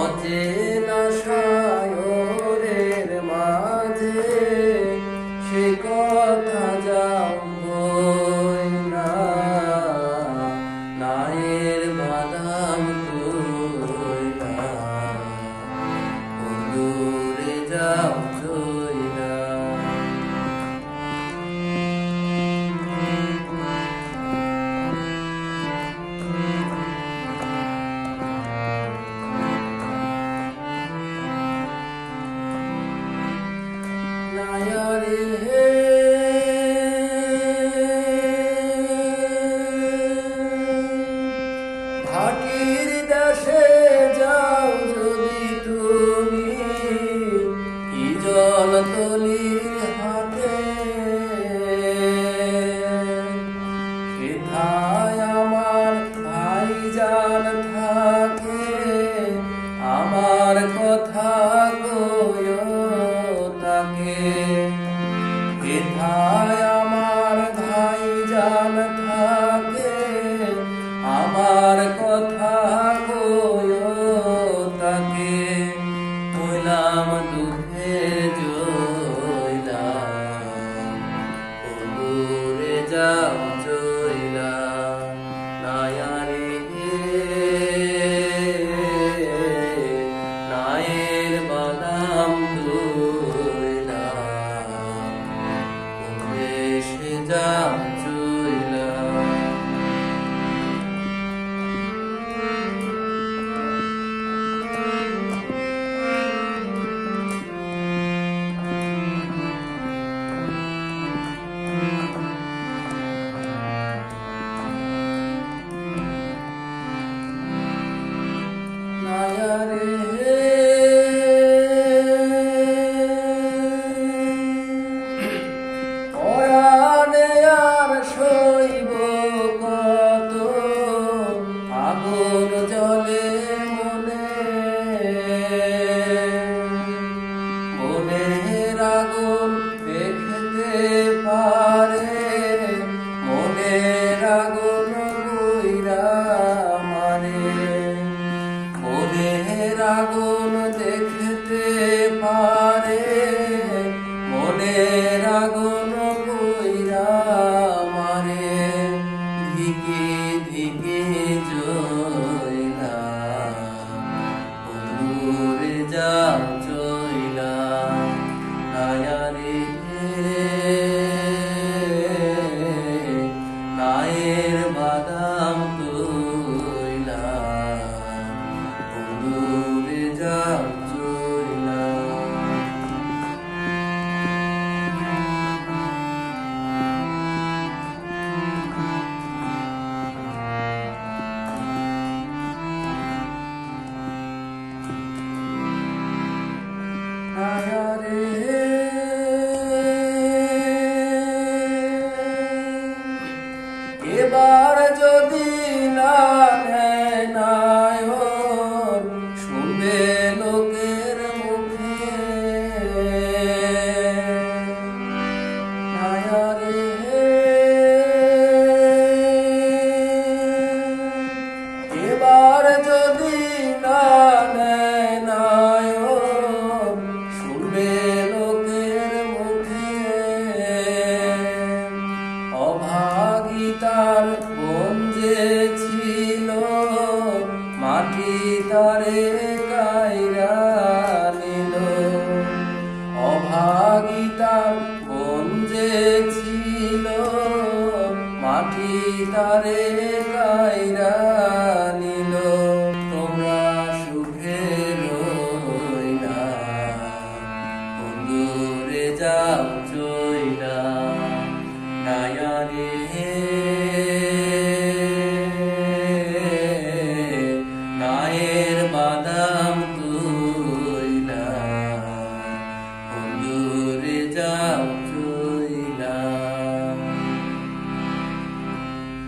অচেনা সায়রের মাঝে সে কথা যাবই না। নায়ের বাদাম কই দূরে যাও এথায় আমার ধাই জান থাকে আমার কথা Down. बार जो যায়